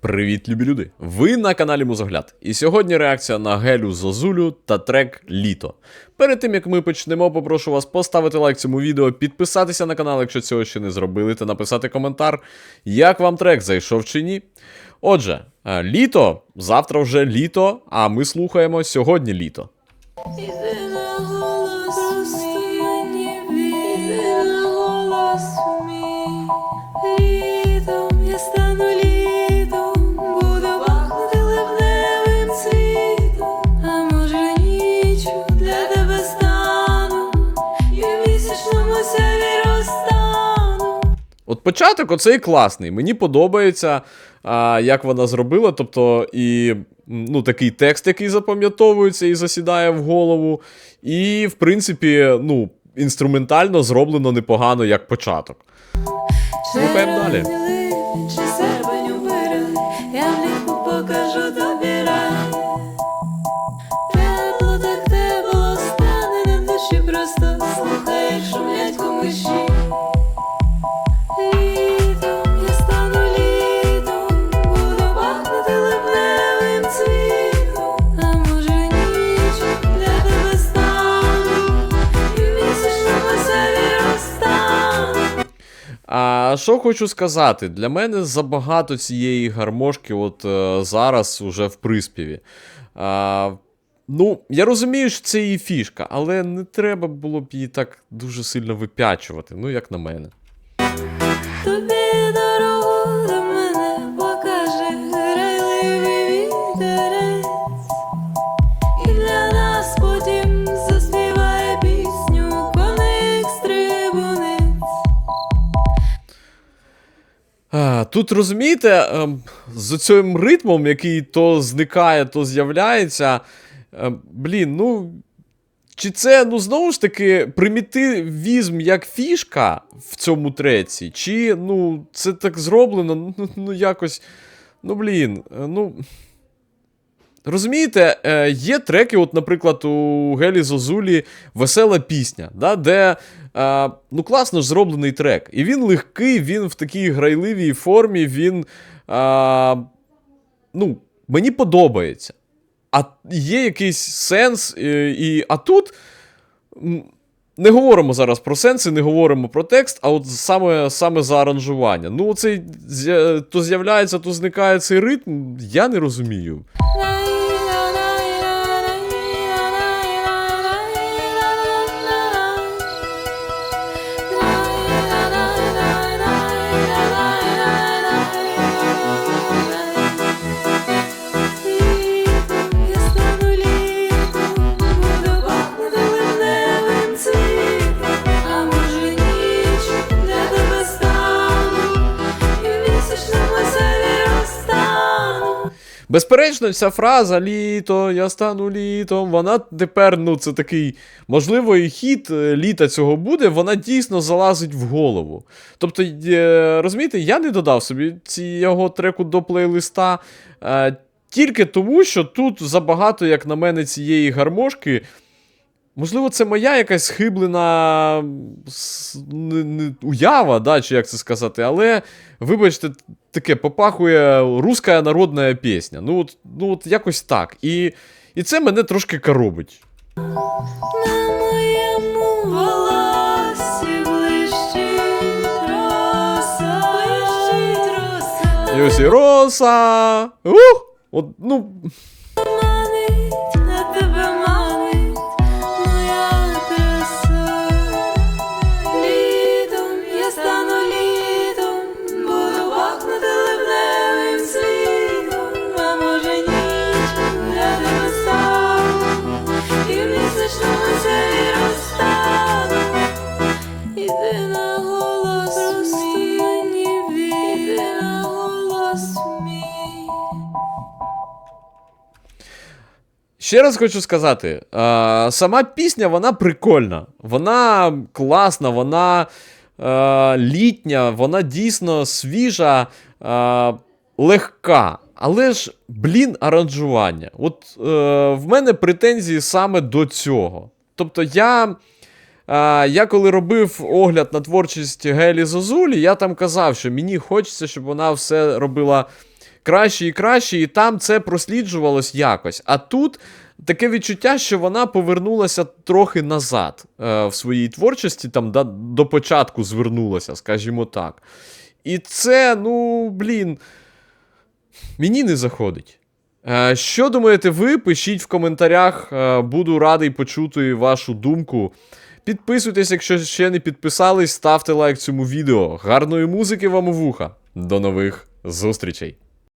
Привіт, любі люди! Ви на каналі Музогляд. І сьогодні реакція на Гелю Зозулю та трек Літо. Перед тим як ми почнемо, попрошу вас поставити лайк цьому відео, підписатися на канал, якщо цього ще не зробили, та написати коментар, як вам трек зайшов чи ні. Отже, е, літо, завтра вже літо, а ми слухаємо сьогодні літо. На голос мій. Літом От початок оцей класний. Мені подобається, а, як вона зробила. Тобто, і ну, такий текст, який запам'ятовується і засідає в голову. І, в принципі, ну, інструментально зроблено непогано як початок. Слухаємо далі. Чи серпень у вирилі, я влітку покажу тобі рай. А що хочу сказати, для мене забагато цієї гармошки, от е, зараз уже в приспіві. А, ну, я розумію, що це її фішка, але не треба було б її так дуже сильно випячувати, ну, як на мене. Тобі тут розумієте, ем, з цим ритмом, який то зникає, то з'являється. ем, блін, ну. Чи це, ну, знову ж таки, примітивізм як фішка в цьому треці, чи, ну, це так зроблено, ну, ну якось. Ну, блін, е, ну. Розумієте, е, є треки, от, наприклад, у Гелі Зозулі весела пісня, да, де е, ну, класно ж зроблений трек. І він легкий, він в такій грайливій формі, він. Е, ну, мені подобається. А є якийсь сенс, і, а тут. Не говоримо зараз про сенси, не говоримо про текст, а от саме, саме за аранжування. Ну, оцей то з'являється, то зникає цей ритм, я не розумію. Безперечно, ця фраза літо, я стану літом, вона тепер, ну, це такий, можливо, і хід е, літа цього буде, вона дійсно залазить в голову. Тобто, е, розумієте, я не додав собі цього треку до плейлиста. е, Тільки тому, що тут забагато, як на мене, цієї гармошки. Можливо, це моя якась схиблена уява, да, чи як це сказати, але, вибачте, таке попахує руська народна пісня. Ну от, ну, от якось так. І, і це мене трошки коробить. На моєму волосі блищить роса, блищить роса. І ось і роса. Ух! От, ну, Ще раз хочу сказати: сама пісня вона прикольна, вона класна, вона літня, вона дійсно свіжа, легка. Але ж, блін, аранжування. От е, в мене претензії саме до цього. Тобто я. Я коли робив огляд на творчість Гелі Зозулі, я там казав, що мені хочеться, щоб вона все робила краще і краще, і там це просліджувалось якось. А тут таке відчуття, що вона повернулася трохи назад е, в своїй творчості, там да, до початку звернулася, скажімо так. І це, ну, блін, мені не заходить. Е, Що думаєте ви? Пишіть в коментарях. Е, Буду радий почути вашу думку. Підписуйтесь, якщо ще не підписались, ставте лайк цьому відео. Гарної музики вам у вуха. До нових зустрічей!